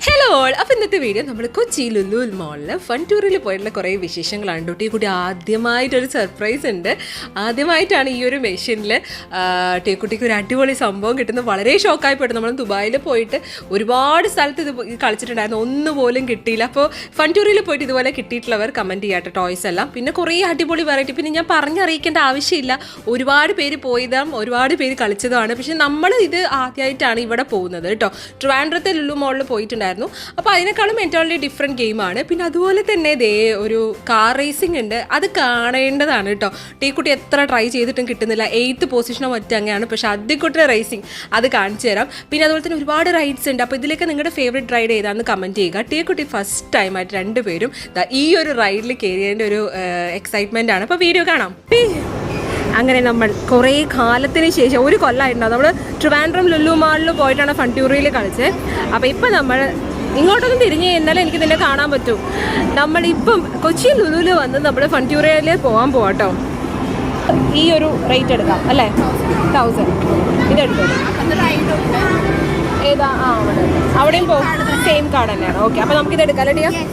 Hello അപ്പോൾ ഇന്നത്തെ video നമ്മൾ കൊച്ചി ലുലു മോളിൽ ഫൺ ടൂറിൽ പോയിട്ടുള്ള കുറേ വിശേഷങ്ങളാണ് കുട്ടി. കൂടി ആദ്യമായിട്ടൊരു സർപ്രൈസ് ഉണ്ട്. ആദ്യമായിട്ടാണ് ഈ ഒരു മെഷീനിൽ ടീക്കുട്ടിക്ക് ഒരു അടിപൊളി സംഭവം കിട്ടുന്നത്. വളരെ ഷോക്കായി പോയിട്ട് നമ്മൾ ദുബായിൽ പോയിട്ട് ഒരുപാട് സ്ഥലത്ത് ഇത് കളിച്ചിട്ടുണ്ടായിരുന്നു. ഒന്നും പോലും കിട്ടിയില്ല. അപ്പോൾ ഫൺ ടൂറിൽ പോയിട്ട് ഇതുപോലെ കിട്ടിയിട്ടുള്ളവർ കമന്റ് ചെയ്യാട്ടെ ടോയ്സ് എല്ലാം. പിന്നെ കുറേ അടിപൊളി വെറൈറ്റി പിന്നെ ഞാൻ പറഞ്ഞറിയിക്കേണ്ട ആവശ്യമില്ല. ഒരുപാട് പേര് പോയതും ഒരുപാട് പേര് കളിച്ചതുമാണ്. പക്ഷേ നമ്മൾ ഇത് ആദ്യമായിട്ടാണ് ഇവിടെ പോകുന്നത് കേട്ടോ. ട്രിവാൻഡ്രത്തെ ലുലു മോളിൽ പോയിട്ടുണ്ടായിരുന്നു. അപ്പോൾ അതിനേക്കാളും എന്റോളി ഡിഫറെന്റ് ഗെയിമാണ് പിന്നെ അതുപോലെ തന്നെ ദേ ഒരു കാർ റേസിംഗ് ഉണ്ട്. അത് കാണേണ്ടതാണ് കേട്ടോ ടീക്കുട്ടി എത്ര ട്രൈ ചെയ്തിട്ടും കിട്ടുന്നില്ല. എയ്ത്ത് പൊസിഷനോ മറ്റോ അങ്ങനെയാണ്. പക്ഷേ അദ്യക്കുട്ടിയുടെ റേസിംഗ് അത് കാണിച്ചു തരാം. പിന്നെ അതുപോലെ തന്നെ ഒരുപാട് റൈഡ്സ് ഉണ്ട്. അപ്പോൾ ഇതിലേക്ക് നിങ്ങളുടെ ഫേവറേറ്റ് റൈഡ് ഏതാണെന്ന് കമന്റ് ചെയ്യുക. ടീക്കുട്ടി ഫസ്റ്റ് ടൈമായിട്ട് രണ്ടുപേരും ഈ ഒരു റൈഡിൽ കയറിയതിന്റെ ഒരു എക്സൈറ്റ്മെന്റ് ആണ്. അപ്പോൾ വീഡിയോ കാണാം. അങ്ങനെ നമ്മൾ കുറേ കാലത്തിന് ശേഷം ഒരു കൊല്ലമായിട്ടുണ്ടാവും നമ്മൾ ട്രിവാൻഡ്രം ലുലു മാളിൽ പോയിട്ടാണ് ഫണ്ടൂറിയിൽ കളിച്ചത് അപ്പോൾ ഇപ്പം നമ്മൾ ഇങ്ങോട്ടൊന്നും തിരിഞ്ഞ് എന്നാലും എനിക്ക് നിന്നെ കാണാൻ പറ്റും. നമ്മളിപ്പം കൊച്ചി ലുലുവിൽ വന്ന് നമ്മൾ ഫണ്ടൂറിയയിൽ പോകാൻ പോവാട്ടോ. ഈ ഒരു റേറ്റ് എടുക്കാം അല്ലേ? തൗസൻഡ് ഇതെടുത്തു. ഏതാ? ആ അവിടെ. അവിടെയും പോകും സെയിം കാർഡ് തന്നെയാണ്. ഓക്കെ അപ്പോൾ നമുക്കിത് എടുക്കാം അല്ലേ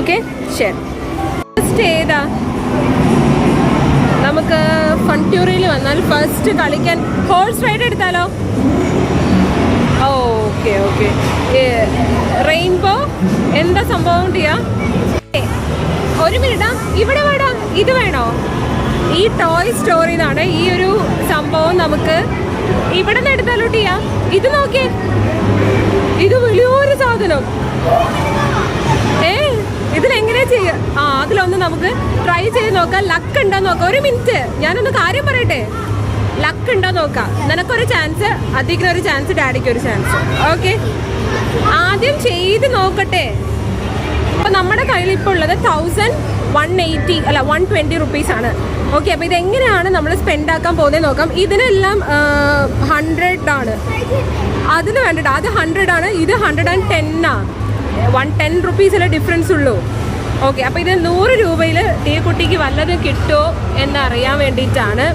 ഓക്കെ ശരി. ഫസ്റ്റ് ഏതാ? നമുക്ക് ഫൺട്യൂറിയിൽ വന്നാൽ ഫസ്റ്റ് കളിക്കാൻ ഹോഴ്സ് റൈഡ് എടുത്താലോ? ഓക്കെ ഓക്കെ റെയിൻബോ എന്താ സംഭവം ഏ, ഒരു മിനിറ്റ് ഇവിടെ വേടാ. ഇത് വേണോ? ഈ ടോയ് സ്റ്റോറിൽ നിന്നാണ് ഈ ഒരു സംഭവം നമുക്ക് ഇവിടെ നിന്ന് എടുത്താലോ ടിയാ? ഇത് നോക്കിയേ. ഇത് വലിയൊരു സാധനം. ഏ? ഇതിലെങ്ങനെ ചെയ്യുക ആ അതിലൊന്ന് നമുക്ക് ട്രൈ ചെയ്ത് നോക്കാം. ലക്ക് ഉണ്ടോ നോക്കാം. ഒരു മിനിറ്റ് ഞാനൊന്ന് കാര്യം പറയട്ടെ? ലക്ക് ഉണ്ടോ നോക്കാം. നിനക്കൊരു ചാൻസ് അധികം ചാൻസ് ഡാഡിക്ക് ഒരു ചാൻസ് ഓക്കെ ആദ്യം ചെയ്ത് നോക്കട്ടെ. അപ്പൊ നമ്മുടെ കയ്യിൽ ഇപ്പോൾ ഉള്ളത് തൗസൻഡ് വൺ എയ്റ്റി അല്ല വൺ ട്വന്റി റുപ്പീസ് ആണ്. ഓക്കെ അപ്പോൾ ഇതെങ്ങനെയാണ് നമ്മൾ സ്പെൻഡ് ആക്കാൻ പോകുന്നത് നോക്കാം. ഇതിനെല്ലാം ഹൺഡ്രഡ് ആണ്. അതിന് വേണ്ടിട്ട് അത് ഹൺഡ്രഡ് ആണ്. ഇത് ഹൺഡ്രഡ് ആൻഡ് ടെൻ ആ. വൺ ടെൻ റുപ്പീസിലെ ഡിഫറൻസ് ഉള്ളൂ. ഓക്കെ അപ്പോൾ ഇത് നൂറ് രൂപയിൽ ടീക്കുട്ടിക്ക് വല്ലതും കിട്ടുമോ എന്നറിയാൻ വേണ്ടിയിട്ടാണ്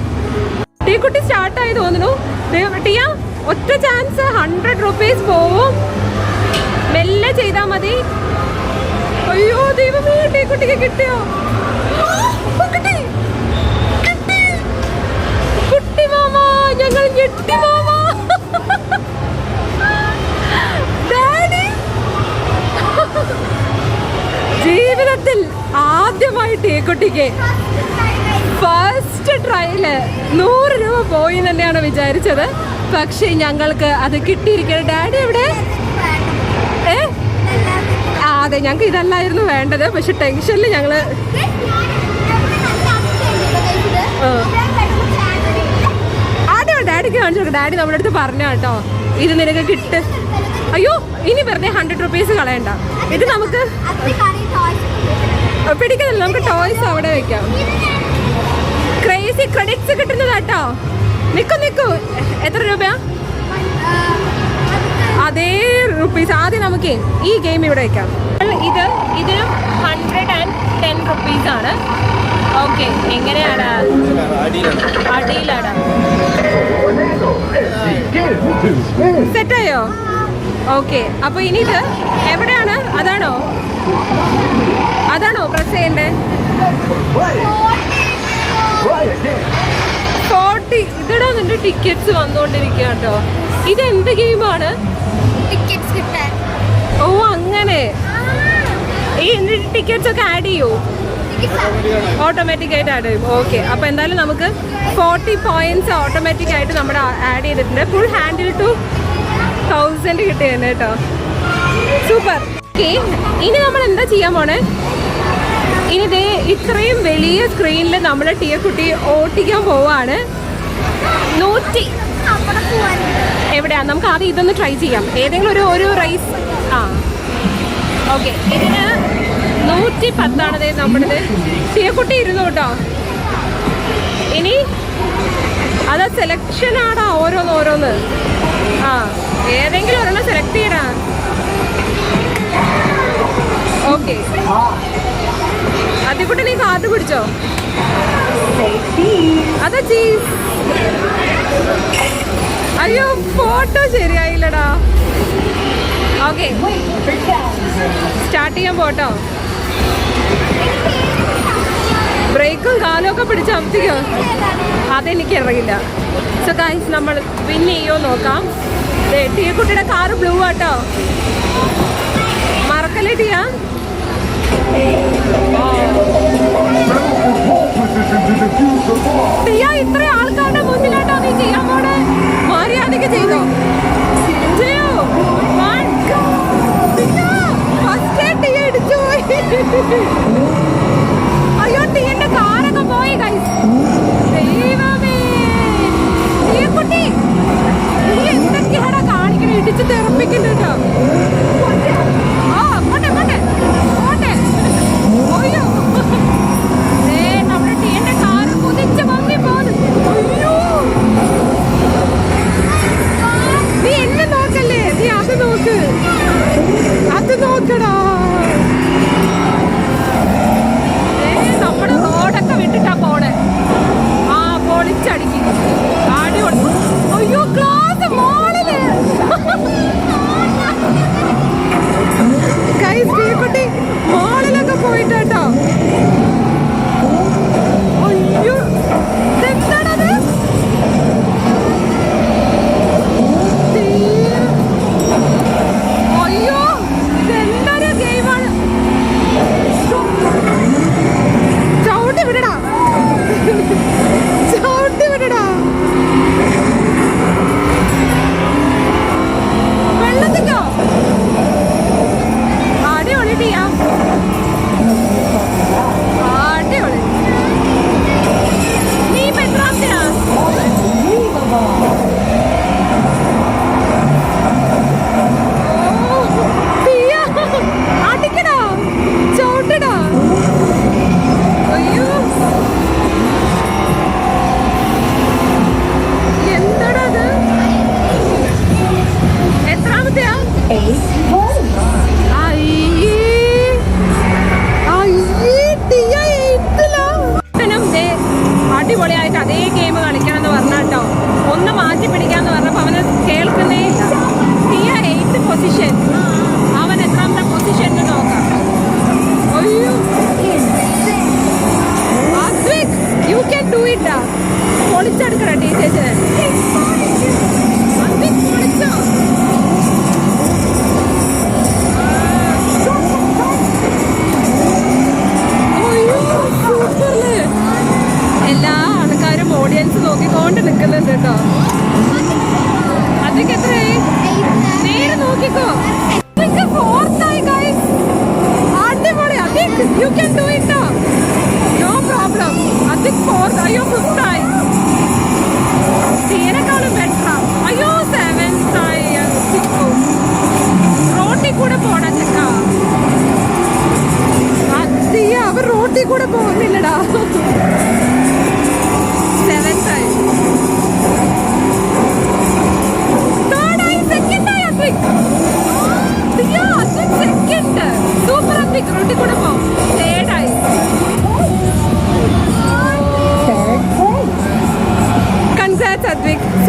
ടീക്കുട്ടി സ്റ്റാർട്ടായി തോന്നുന്നു. ടിയ ഒറ്റ ചാൻസ് ഹൺഡ്രഡ് റുപ്പീസ് പോവും. മെല്ലെ ചെയ്താൽ മതി. അയ്യോ ദൈവമേ ടീക്കുട്ടിക്ക് കിട്ടിയോ? കിട്ടി. കിട്ടി. കുട്ടി മാമ ഫസ്റ്റ് ട്രയൽ നൂറ് രൂപ പോയി തന്നെയാണ് വിചാരിച്ചത്. പക്ഷേ ഞങ്ങൾക്ക് അത് കിട്ടിയിരിക്കണം ഡാഡി എവിടെ? ഏ? ആ അതെ ഞങ്ങൾക്ക് ഇതല്ലായിരുന്നു വേണ്ടത്. പക്ഷെ ടെൻഷനിൽ ഞങ്ങൾ ആദ്യം ഡാഡിക്ക് കാണിച്ചു കൊടുക്കാം. ഡാഡി നമ്മുടെ അടുത്ത് പറഞ്ഞ കേട്ടോ. ഇത് നിനക്ക് കിട്ട്. അയ്യോ ഇനി വെറുതെ ഹൺഡ്രഡ് റുപ്പീസ് കളയണ്ട. ഇത് നമുക്ക് പിടിക്കുന്നില്ല നമുക്ക് ടോയ്സ് അവിടെ വെക്കാം. ക്രേസി ക്രെഡിറ്റ്സ് കിട്ടുന്നത് കേട്ടോ നിക്കു നിക്കു. എത്ര രൂപയാ? അതേ റുപ്പീസ് ആദ്യം നമുക്ക് ഈ ഗെയിം ഇവിടെ വെക്കാം. ഇത് ഇതിനും ഹൺഡ്രഡ് ആൻഡ് ടെൻ റുപ്പീസ് ആണ്. ഓക്കെ എങ്ങനെയാണ്? അടിയിലാണ്. സെറ്റായോ? ഓക്കെ അപ്പൊ ഇനി ഇത് എവിടെയാണ്? അതാണോ? അതാണോ പ്രസ് ചെയ്യണ്ടേ? ഫോർട്ടി. ഇതടാ നിന്റെ ടിക്കറ്റ്സ് വന്നുകൊണ്ടിരിക്കുക കേട്ടോ ഇത് എന്ത് ഗെയിമാണ് ഓ അങ്ങനെ. ഈ ടിക്കറ്റ്സ് ഒക്കെ ആഡ് ചെയ്യൂ? ഓട്ടോമാറ്റിക് ആയിട്ട് ആഡ് ചെയ്യും. ഓക്കെ അപ്പോൾ എന്തായാലും നമുക്ക് ഫോർട്ടി പോയിന്റ്സ് ഓട്ടോമാറ്റിക് ആയിട്ട് നമ്മുടെ ആഡ് ചെയ്തിട്ടുണ്ട്. ഫുൾ ഹാൻഡിൽ ടു തൗസൻഡ് കിട്ടിയത് കേട്ടോ സൂപ്പർ ഓക്കെ ഇനി നമ്മൾ എന്താ ചെയ്യാൻ പോണേ? ഇനി ദേ ഇത്രയും വലിയ സ്ക്രീനിൽ നമ്മുടെ ടീയക്കുട്ടി കുട്ടി ഓട്ടിക്കാൻ പോവാണ്. നൂറ്റി എവിടെയാ? നമുക്ക് ആദ്യം ഇതൊന്ന് ട്രൈ ചെയ്യാം. ഏതെങ്കിലും ഒരു ഒരു റൈസ് ആ. ഓക്കെ ഇതിന് നൂറ്റി പത്താണത് ദേ നമ്മുടേത് തീയക്കുട്ടി ഇരുന്നു കേട്ടോ. ഇനി അത് സെലക്ഷൻ ആടാ ഓരോന്ന് ഓരോന്ന്. ആ. ഏതെങ്കിലും ഒരെണ്ണം സെലക്ട് ചെയ്യടാ. ഓക്കെ അതിക്കുട്ടി നീ കാർഡ് പിടിച്ചോ? അതാ ചീസ് അയ്യോ ഫോട്ടോ ശരിയായില്ലടാ. ഓക്കെ സ്റ്റാർട്ട് ചെയ്യാൻ പോട്ടോ. ബ്രേക്കും കാലും ഒക്കെ പിടിച്ച് അമർത്തിക്കോ. അതെനിക്ക് ഇറങ്ങില്ല. സോ ഗൈസ് നമ്മൾ വിൻ ചെയ്യോ നോക്കാം. ടീ കുട്ടിയുടെ കാറ് ബ്ലൂ ആട്ടോ. മറക്കല്ലേ ടിയ? ഇത്ര ആൾക്കാരുടെ മുന്നിലാട്ടോ നീ ചെയ്യാൻ പോണേ മര്യാദയ്ക്ക് ചെയ്തോ ചെയ്യൂ. ടിയ, first ഇടിച്ചു പോയി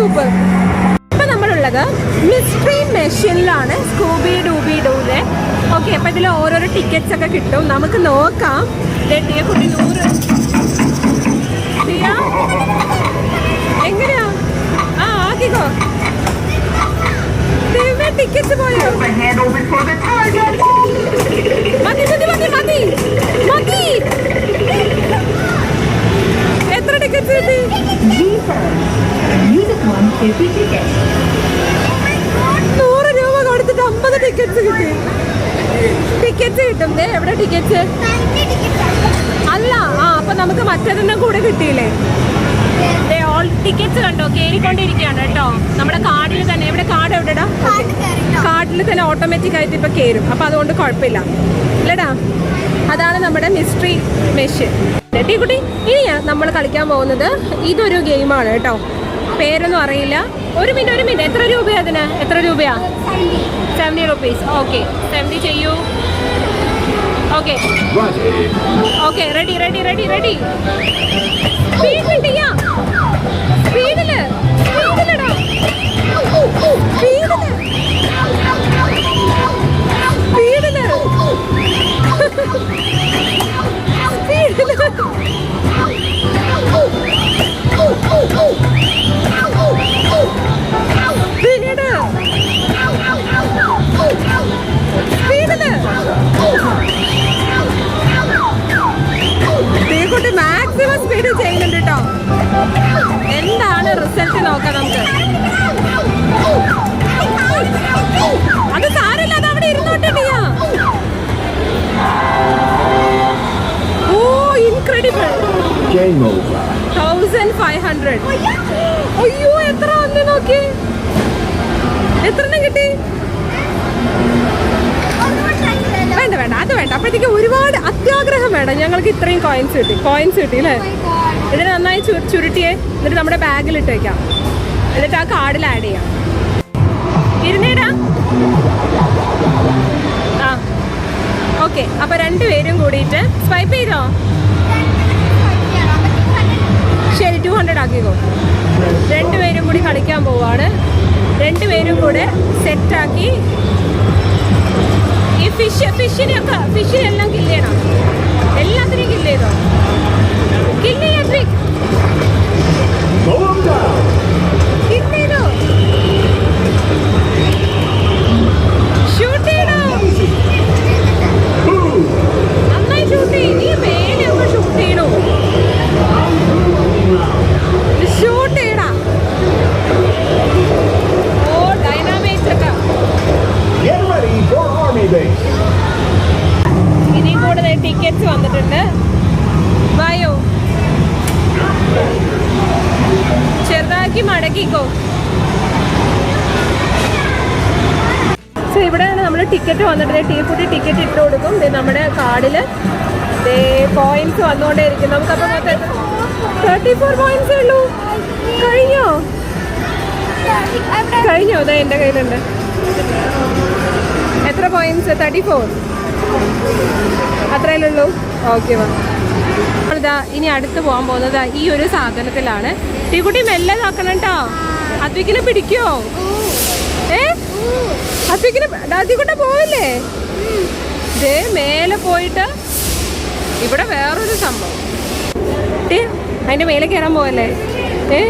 സൂപ്പർ ഇപ്പൊ നമ്മളുള്ളത് മിസ്റ്ററി മെഷീനിലാണ് സ്കൂബി ഡൂബി ഡൂലെ ഓക്കെ അപ്പൊ ഇതിൽ ഓരോരോ ടിക്കറ്റ്സ് ഒക്കെ കിട്ടും. നമുക്ക് നോക്കാം. ടിയ കുട്ടി നൂറ്. ടിയ എങ്ങനെയാ? ആ ആക്കിക്കോ ടിക്കറ്റ് പോയോ? മതി മതി മതി. മതി. ദേ അല്ല ആ അപ്പൊ നമുക്ക് മറ്റേതെന്നും കൂടെ കിട്ടിയില്ലേ? ഓൾ ടിക്കറ്റ്സ് കണ്ടോ? കേറിക്കൊണ്ടിരിക്കുകയാണ് കേട്ടോ. നമ്മുടെ കാർഡിൽ തന്നെ ഇവിടെ കാർഡ് എവിടെടാ? കാർഡിൽ തന്നെ ഓട്ടോമാറ്റിക് ആയിട്ട് ഇപ്പൊ കയറും അപ്പൊ അതുകൊണ്ട് കുഴപ്പമില്ല. അല്ലേടാ അതാണ് നമ്മുടെ മിസ്റ്ററി മെഷീൻ കുട്ടി ഇനിയാ നമ്മൾ കളിക്കാൻ പോകുന്നത്. ഇതൊരു ഗെയിമാണ് കേട്ടോ. പേരൊന്നും അറിയില്ല. ഒരു മിനിറ്റ് ഒരു മിനിറ്റ് എത്ര രൂപയാ അതിന്? എത്ര രൂപയാ? സെവന്റി റുപ്പീസ് ഓക്കെ സെവന്റി ചെയ്യൂ. Okay okay ready ready ready ready സ്പീഡിൽ ചെയ്യാം സ്പീഡിൽ സ്പീഡിലടാ സ്പീഡിൽ ഞങ്ങൾക്ക് ഇത്രയും കോയിൻസ് കിട്ടി. കോയിൻസ് കിട്ടി അല്ലേ ഇതിനെ നന്നായി ചുരുട്ടിയെ. എന്നിട്ട് നമ്മുടെ ബാഗിൽ ഇട്ടേക്കാം. എന്നിട്ട് ആ കാർഡിൽ ആഡ് ചെയ്യാം. ഇരുന്നേടാ. ആ. ഓക്കെ അപ്പൊ രണ്ടുപേരും കൂടിയിട്ട് സ്വൈപ്പ് ചെയ്തോ? ശരി ടു ഹൺഡ്രഡ് ആക്കിക്കോ. രണ്ടുപേരും കൂടി കളിക്കാൻ പോവാണ്. രണ്ടുപേരും കൂടെ സെറ്റാക്കി ഈ ഫിഷ് ഫിഷിനെയൊക്കെ ഫിഷിനെല്ലാം കില്ല് ചെയ്യണം. എല്ലാത്തിനെയും കില്ല് ചെയ്തോ? ടിക്കറ്റ്സ് വന്നിട്ടുണ്ട്. വായോ. ചെറുതാക്കി മടക്കിക്കോ. സോ ഇവിടെയാണ് നമ്മൾ ടിക്കറ്റ് വന്നിട്ട് ടീ ഫുഡ് ടിക്കറ്റ് ഇട്ട് കൊടുക്കും. നമ്മുടെ കാർഡിൽ പോയിന്റ്സ് വന്നുകൊണ്ടേ ഇരിക്കും നമുക്കപ്പോൾ തേർട്ടി ഫോർ ഉള്ളൂ. കഴിഞ്ഞോ? കഴിഞ്ഞോ? അതാ എന്റെ കയ്യിലുണ്ട്. എത്ര പോയിന്റ്സ് തേർട്ടി ഫോർ അത്രയല്ലുള്ളൂ? ഓക്കെ വാ ഇതാ ഇനി അടുത്ത് പോകാൻ പോകുന്നത് ഈ ഒരു സാധനത്തിലാണ്. ടീക്കുട്ടി മെല്ലെ നോക്കണം കേട്ടോ അത്വിക്കിനെ പിടിക്കോ? ഏ? അത്വിക്കിനെ പോവില്ലേ? ദേ മേലെ പോയിട്ട് ഇവിടെ വേറൊരു സംഭവം. അതിന്റെ മേലെ കയറാൻ പോവല്ലേ? ഏ?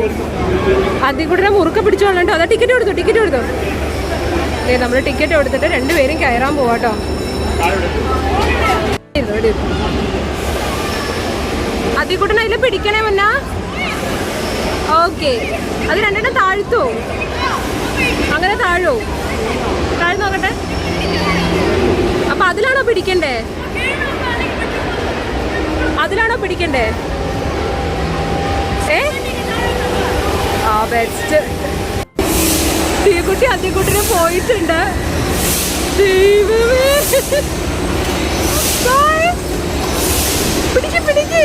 അദ്വിക്കുട്ടിനെ മുറുക്ക പിടിച്ചോളണ്ടോ അതാ ടിക്കറ്റ് കൊടുത്തു ടിക്കറ്റ് കൊടുത്തു. നമ്മൾ ടിക്കറ്റ് കൊടുത്തിട്ട് രണ്ടുപേരും കയറാൻ പോവാട്ടോ അതികൂട്ടൻ അതിൽ പിടിക്കണേ മുന്ന. ഓക്കെ അത് രണ്ടെണ്ണം താഴ്ത്തോ? അങ്ങനെ താഴോ? താഴ്ന്നു നോക്കട്ടെ. അപ്പൊ അതിലാണോ പിടിക്കണ്ടേ? അതിലാണോ പിടിക്കണ്ടേ? ഏ? ആ ബെസ്റ്റ് തീക്കുട്ടി അതിക്കുട്ടിന് പോയിട്ടുണ്ട്. ദൈവമേ. പിടിക്ക് പിടിക്ക്.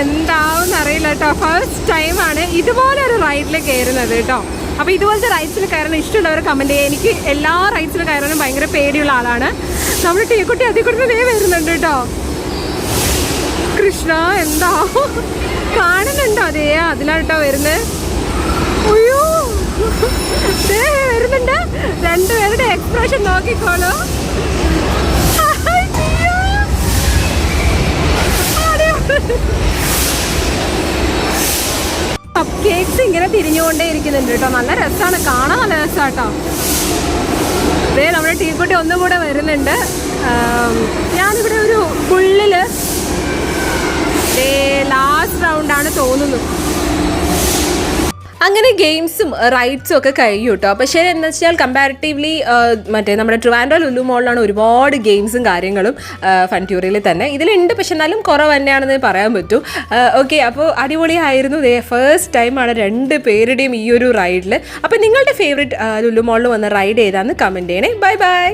എന്താവും അറിയില്ല കേട്ടോ. ഫസ്റ്റ് ടൈമാണ് ഇതുപോലെ ഒരു റൈഡിൽ കയറുന്നത് കേട്ടോ. അപ്പൊ ഇതുപോലത്തെ റൈഡ്സിൽ കയറാൻ ഇഷ്ടമുള്ളവർ കമന്റ് ചെയ്യുക. എനിക്ക് എല്ലാ റൈഡ്സിൽ കയറാനും ഭയങ്കര പേടിയുള്ള ആളാണ്. നമ്മുടെ ടീക്കുട്ടി അതിക്കുട്ടി ദേ വരുന്നുണ്ട് കേട്ടോ. കൃഷ്ണ എന്താ? കാണുന്നുണ്ടോ അതേ? അതിലാട്ടോ വരുന്നത് അയ്യോ ദേ വരുന്നുണ്ട് രണ്ടുപേരുടെ എക്സ്പ്രഷൻ നോക്കിക്കോളൂ. കേക്ക്സ് ഇങ്ങനെ തിരിഞ്ഞുകൊണ്ടേ ഇരിക്കുന്നുണ്ട് കേട്ടോ. നല്ല രസമാണ് കാണാൻ നല്ല രസമാട്ടോ അതേ നമ്മുടെ ടീക്കുട്ടി ഒന്നും കൂടെ വരുന്നുണ്ട് ഞാനിവിടെ ഒരു പുള്ളിൽ അങ്ങനെ ഗെയിംസും റൈഡ്സും ഒക്കെ കഴിഞ്ഞു കേട്ടോ പക്ഷേ എന്ന് വെച്ചാൽ കമ്പാരിറ്റീവ്ലി മറ്റേ നമ്മുടെ ട്രിവാൻഡ്രോ ലുലു മോളിലാണ് ഒരുപാട് ഗെയിംസും കാര്യങ്ങളും ഫൺറ്റ്യൂറിൽ തന്നെ. ഇതിലുണ്ട് പക്ഷെ എന്നാലും കുറവ് തന്നെയാണെന്ന് പറയാൻ പറ്റൂ. ഓക്കെ അപ്പോൾ അടിപൊളിയായിരുന്നു ദേ ഫസ്റ്റ് ടൈമാണ് രണ്ട് പേരുടെയും ഈ ഒരു റൈഡിൽ അപ്പോൾ നിങ്ങളുടെ ഫേവറേറ്റ് ലുലു മോളിൽ വന്ന റൈഡ് ഏതാണെന്ന് കമന്റ് ചെയ്യണേ. Bye bye